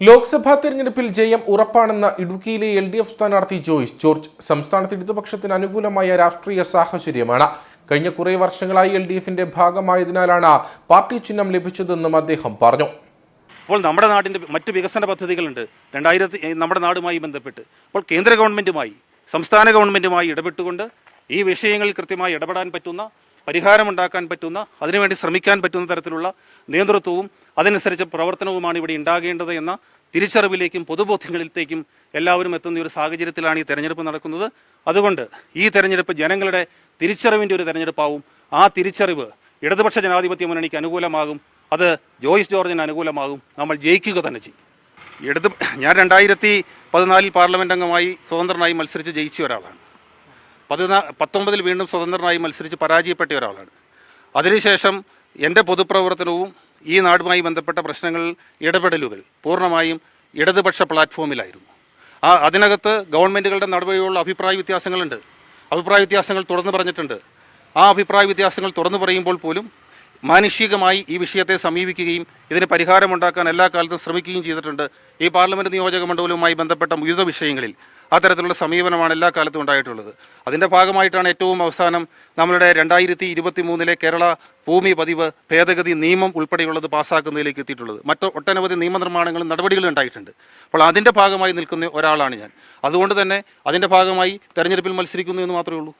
ലോക്സഭാ തെരഞ്ഞെടുപ്പിൽ ജയം ഉറപ്പാണെന്ന ഇടുക്കിയിലെ എൽ ഡി എഫ് സ്ഥാനാർത്ഥി ജോയ്സ് ജോർജ് സംസ്ഥാനത്ത് ഇടതുപക്ഷത്തിന് അനുകൂലമായ രാഷ്ട്രീയ സാഹചര്യമാണ്. കഴിഞ്ഞ കുറേ വർഷങ്ങളായി എൽ ഡി എഫിന്റെ ഭാഗമായതിനാലാണ് പാർട്ടി ചിഹ്നം ലഭിച്ചതെന്നും അദ്ദേഹം പറഞ്ഞു. അപ്പോൾ നമ്മുടെ നാടിന്റെ മറ്റു വികസന പദ്ധതികളുണ്ട്. രണ്ടായിരത്തി നമ്മുടെ നാടുമായി ബന്ധപ്പെട്ട്. അപ്പോൾ കേന്ദ്ര ഗവൺമെന്റുമായി സംസ്ഥാന ഗവൺമെന്റുമായി ഇടപെട്ടുകൊണ്ട് ഈ വിഷയങ്ങളിൽ കൃത്യമായി ഇടപെടാൻ പറ്റുന്ന പരിഹാരമുണ്ടാക്കാൻ പറ്റുന്ന അതിനുവേണ്ടി ശ്രമിക്കാൻ പറ്റുന്ന തരത്തിലുള്ള നേതൃത്വവും അതനുസരിച്ച് പ്രവർത്തനവുമാണ് ഇവിടെ ഉണ്ടാകേണ്ടത് എന്ന തിരിച്ചറിവിലേക്കും പൊതുബോധ്യങ്ങളിലേക്കും എല്ലാവരും എത്തുന്ന ഒരു സാഹചര്യത്തിലാണ് ഈ തെരഞ്ഞെടുപ്പ് നടക്കുന്നത്. അതുകൊണ്ട് ഈ തെരഞ്ഞെടുപ്പ് ജനങ്ങളുടെ തിരിച്ചറിവിന്റെ ഒരു തെരഞ്ഞെടുപ്പാവും. ആ തിരിച്ചറിവ് ഇടതുപക്ഷ ജനാധിപത്യ മുന്നണിക്ക് അനുകൂലമാകും. അത് ജോയിസ് ജോർജിന് അനുകൂലമാകും. നമ്മൾ ജയിക്കുക തന്നെ ചെയ്യും. ഇടതു ഞാൻ രണ്ടായിരത്തി പതിനാലിൽ പാർലമെന്റ് അംഗമായി സ്വതന്ത്രനായി മത്സരിച്ച് ജയിച്ച ഒരാളാണ്. പതിനാ പത്തൊമ്പതിൽ വീണ്ടും സ്വതന്ത്രനായി മത്സരിച്ച് പരാജയപ്പെട്ട ഒരാളാണ്. അതിനുശേഷം എന്റെ പൊതുപ്രവർത്തനവും ഈ നാടുമായി ബന്ധപ്പെട്ട പ്രശ്നങ്ങൾ ഇടപെടലുകൾ പൂർണമായും ഇടതുപക്ഷ പ്ലാറ്റ്ഫോമിലായിരുന്നു. ആ അതിനകത്ത് ഗവൺമെന്റുകളുടെ നടപടിയുള്ള അഭിപ്രായ വ്യത്യാസങ്ങളുണ്ട്. അഭിപ്രായ വ്യത്യാസങ്ങൾ തുറന്നു പറഞ്ഞിട്ടുണ്ട്. ആ അഭിപ്രായ വ്യത്യാസങ്ങൾ തുറന്നു പറയുമ്പോൾ പോലും മാനുഷികമായി ഈ വിഷയത്തെ സമീപിക്കുകയും ഇതിന് പരിഹാരമുണ്ടാക്കാൻ എല്ലാ കാലത്തും ശ്രമിക്കുകയും ചെയ്തിട്ടുണ്ട് ഈ പാർലമെന്റ് നിയോജക മണ്ഡലവുമായി ബന്ധപ്പെട്ട വിവിധ വിഷയങ്ങളിൽ അത്തരത്തിലുള്ള സമീപനമാണ് എല്ലാ കാലത്തും ഉണ്ടായിട്ടുള്ളത്. അതിന്റെ ഭാഗമായിട്ടാണ് ഏറ്റവും അവസാനം നമ്മളുടെ രണ്ടായിരത്തി ഇരുപത്തി മൂന്നിലെ കേരള ഭൂമി പതിവ് ഭേദഗതി നിയമം ഉൾപ്പെടെയുള്ളത് പാസ്സാക്കുന്നതിലേക്ക് എത്തിയിട്ടുള്ളത്. മറ്റ് ഒട്ടനവധി നിയമനിർമ്മാണങ്ങളും നടപടികളും ഉണ്ടായിട്ടുണ്ട്. അപ്പോൾ അതിന്റെ ഭാഗമായി നിൽക്കുന്ന ഒരാളാണ് ഞാൻ. അതുകൊണ്ട് തന്നെ അതിന്റെ ഭാഗമായി തെരഞ്ഞെടുപ്പിൽ മത്സരിക്കുന്നു എന്ന് മാത്രമേ ഉള്ളൂ.